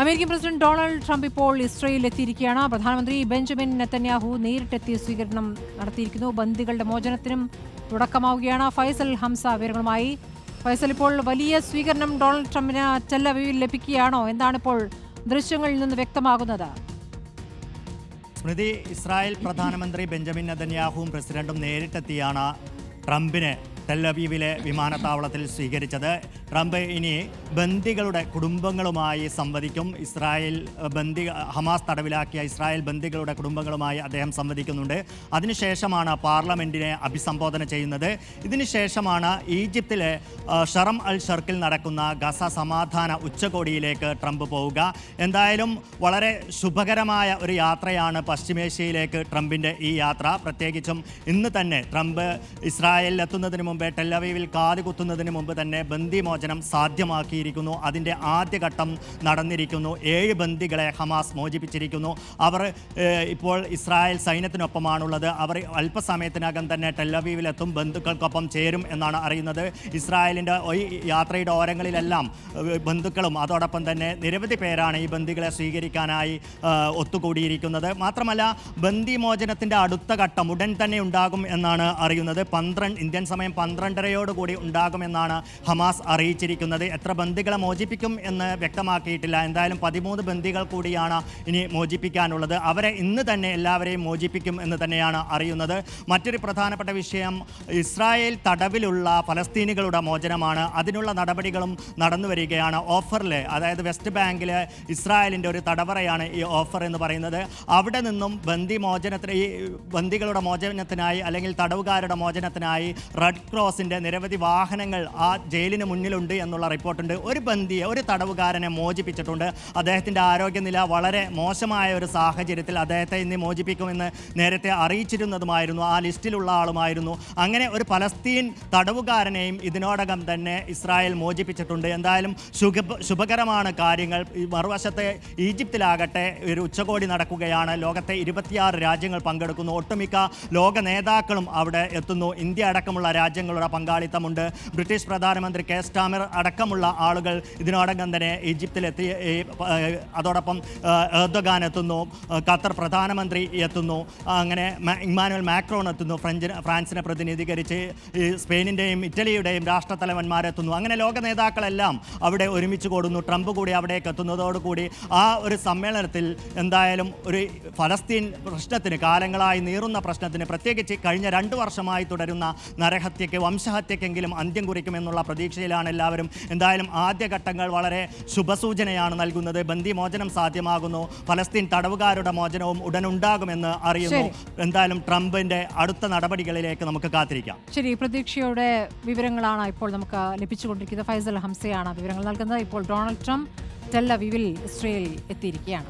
American president Donald Trump ഇപ്പോൾ ഇസ്രയേലിൽ എത്തിയിരിക്കുകയാണ്. പ്രധാനമന്ത്രി ബെഞ്ചമിൻ നെത്തന്യാഹു നേരിട്ടെത്തി സ്വീകരണം നടത്തിയിരിക്കുന്നു. ബന്ദികളുടെ മോചനത്തിനും തുടക്കമാവുകയാണ്. ഫൈസൽ ഹംസ വിവരങ്ങളുമായി. ഫൈസൽ ഇപ്പോൾ വലിയ സ്വീകരണം ഡൊണാൾഡ് ട്രംപിന് ടെല്ലവീവിൽ ലഭിക്കുകയാണോ? എന്താണിപ്പോൾ ദൃശ്യങ്ങളിൽ നിന്ന് വ്യക്തമാകുന്നത്? സ്മൃതി ഇസ്രായേൽ പ്രധാനമന്ത്രി ബെഞ്ചമിൻ നെതന്യാഹുവും പ്രസിഡന്റും നേരിട്ടെത്തിയാണ് ട്രംപിനെ ടെല്ലവീവിലെ വിമാനത്താവളത്തിൽ സ്വീകരിച്ചത് ട്രംപ് ഇനി ബന്ദികളുടെ കുടുംബങ്ങളുമായി സംവദിക്കും. ഇസ്രായേൽ ബന്ദി ഹമാസ് തടവിലാക്കിയ ഇസ്രായേൽ ബന്ദികളുടെ കുടുംബങ്ങളുമായി അദ്ദേഹം സംവദിക്കുന്നുണ്ട്. അതിനുശേഷമാണ് പാർലമെന്റിനെ അഭിസംബോധന ചെയ്യുന്നത്. ഇതിനുശേഷമാണ് ഈജിപ്തിലെ ഷറം അൽ ഷർക്കിൽ നടക്കുന്ന ഗസ സമാധാന ഉച്ചകോടിയിലേക്ക് ട്രംപ് പോവുക. എന്തായാലും വളരെ ശുഭകരമായ ഒരു യാത്രയാണ് പശ്ചിമേഷ്യയിലേക്ക് ട്രംപിന്റെ ഈ യാത്ര. പ്രത്യേകിച്ചും ഇന്ന് തന്നെ ട്രംപ് ഇസ്രായേലിൽ എത്തുന്നതിന് മുമ്പേ ടെല്ലവീവിൽ കാലുകുത്തുന്നതിന് മുമ്പ് തന്നെ ബന്ദിമോചനം സാധ്യമാക്കിയിരിക്കുന്നു. അതിന്റെ ആദ്യഘട്ടം നടന്നിരിക്കുന്നു. ഏഴ് ബന്ദികളെ ഹമാസ് മോചിപ്പിച്ചിരിക്കുന്നു. അവർ ഇപ്പോൾ ഇസ്രായേൽ സൈന്യത്തിനൊപ്പമാണുള്ളത്. അവർ അല്പസമയത്തിനകം തന്നെ ടെല്ലവീവിലെത്തും ബന്ധുക്കൾക്കൊപ്പം ചേരും എന്നാണ് അറിയുന്നത്. ഇസ്രായേലിന്റെ ഈ യാത്രയുടെ ഓരങ്ങളിലെല്ലാം ബന്ധുക്കളും അതോടൊപ്പം തന്നെ നിരവധി പേരാണ് ഈ ബന്ദികളെ സ്വീകരിക്കാനായി ഒത്തുകൂടിയിരിക്കുന്നത്. മാത്രമല്ല ബന്ദിമോചനത്തിന്റെ അടുത്ത ഘട്ടം ഉടൻ തന്നെ ഉണ്ടാകും എന്നാണ് അറിയുന്നത്. പന്ത്രണ്ട് ഇന്ത്യൻ സമയം പന്ത്രണ്ടരയോടുകൂടി ഉണ്ടാകുമെന്നാണ് ഹമാസ് അറിയിച്ചിരിക്കുന്നത്. എത്ര ബന്ദികളെ മോചിപ്പിക്കും എന്ന് വ്യക്തമാക്കിയിട്ടില്ല. എന്തായാലും പതിമൂന്ന് ബന്ദികൾ കൂടിയാണ് ഇനി മോചിപ്പിക്കാനുള്ളത്. അവരെ ഇന്ന് തന്നെ എല്ലാവരെയും മോചിപ്പിക്കും എന്ന് തന്നെയാണ് അറിയുന്നത്. മറ്റൊരു പ്രധാനപ്പെട്ട വിഷയം ഇസ്രായേൽ തടവിലുള്ള ഫലസ്തീനികളുടെ മോചനമാണ്. അതിനുള്ള നടപടികളും നടന്നു വരികയാണ്. ഓഫറിൽ അതായത് വെസ്റ്റ് ബാങ്കിൽ ഇസ്രായേലിന്റെ ഒരു തടവറയാണ് ഈ ഓഫർ എന്ന് പറയുന്നത്. അവിടെ നിന്നും ബന്ദി മോചനത്തിന് ഈ ബന്ദികളുടെ മോചനത്തിനായി അല്ലെങ്കിൽ തടവുകാരുടെ മോചനത്തിനായി റെഡ് ക്രോസിന്റെ നിരവധി വാഹനങ്ങൾ ആ ജയിലിന് മുന്നിലുണ്ട് എന്നുള്ള റിപ്പോർട്ടുണ്ട്. ഒരു ബന്ദിയെ ഒരു തടവുകാരനെ മോചിപ്പിച്ചിട്ടുണ്ട്. അദ്ദേഹത്തിന്റെ ആരോഗ്യനില വളരെ മോശമായ ഒരു സാഹചര്യത്തിൽ അദ്ദേഹത്തെ ഇന്ന് മോചിപ്പിക്കുമെന്ന് നേരത്തെ അറിയിച്ചിരുന്നതുമായിരുന്നു. ആ ലിസ്റ്റിലുള്ള ആളുമായിരുന്നു. അങ്ങനെ ഒരു പലസ്തീൻ തടവുകാരനെയും ഇതിനോടകം തന്നെ ഇസ്രായേൽ മോചിപ്പിച്ചിട്ടുണ്ട്. എന്തായാലും ശുഭ ശുഭകരമാണ് കാര്യങ്ങൾ. മറുവശത്തെ ഈജിപ്തിലാകട്ടെ ഒരു ഉച്ചകോടി നടക്കുകയാണ്. ലോകത്തെ ഇരുപത്തിയാറ് രാജ്യങ്ങൾ പങ്കെടുക്കുന്നു. ഒട്ടുമിക്ക ലോക നേതാക്കളും അവിടെ എത്തുന്നു. ഇന്ത്യ അടക്കമുള്ള രാജ്യങ്ങളുടെ പങ്കാളിത്തമുണ്ട്. ബ്രിട്ടീഷ് പ്രധാനമന്ത്രി കെ. സ്റ്റാമർ അടക്കമുള്ള ആളുകൾ ഇതിനോടകം തന്നെ ഈജിപ്തിലെത്തി അതോടൊപ്പം ഏഹ്, എത്തുന്നു ഖത്തർ പ്രധാനമന്ത്രി എത്തുന്നു അങ്ങനെ ഇമ്മാനുവൽ മാക്രോൺ എത്തുന്നു ഫ്രഞ്ച് ഫ്രാൻസിനെ പ്രതിനിധീകരിച്ച് സ്പെയിനിന്റെയും ഇറ്റലിയുടെയും രാഷ്ട്രത്തലവന്മാരെത്തുന്നു അങ്ങനെ ലോക നേതാക്കളെല്ലാം അവിടെ ഒരുമിച്ച് കൂടുന്നു. ട്രംപ് കൂടി അവിടേക്ക് എത്തുന്നതോടുകൂടി ആ ഒരു സമ്മേളനത്തിൽ എന്തായാലും ഒരു ഫലസ്തീൻ പ്രശ്നത്തിന് കാലങ്ങളായി നീറുന്ന പ്രശ്നത്തിന് പ്രത്യേകിച്ച് കഴിഞ്ഞ രണ്ട് വർഷമായി തുടരുന്ന നരഹത്യയ്ക്ക് വംശഹത്യക്കെങ്കിലും അന്ത്യം കുറിക്കുമെന്നുള്ള പ്രതീക്ഷയിലാണ് എല്ലാവരും. എന്തായാലും ആദ്യഘട്ടങ്ങൾ വളരെ ശുഭസൂചനയാണ് നൽകുന്നത്. ബന്ദിമോചനം സാധ്യമാകുന്നു. ഫലസ്തീൻ തടവുകാരുടെ മോചനവും ഉടനുണ്ടാകുമെന്ന് അറിയുന്നു. എന്തായാലും ട്രംപിന്റെ അടുത്ത നടപടികളിലേക്ക് നമുക്ക് കാത്തിരിക്കാം. ശരി പ്രതീക്ഷയുടെ വിവരങ്ങളാണ് ഇപ്പോൾ നമുക്ക് ലഭിച്ചുകൊണ്ടിരിക്കുന്നത്. ഫൈസൽ ഹംസയാണ് വിവരങ്ങൾ നൽകുന്നത്. ഇപ്പോൾ ഡൊണാൾഡ് ട്രംപ് ടെല്ലവീവിൽ ഇസ്രയേലിൽ എത്തിയിരിക്കുകയാണ്.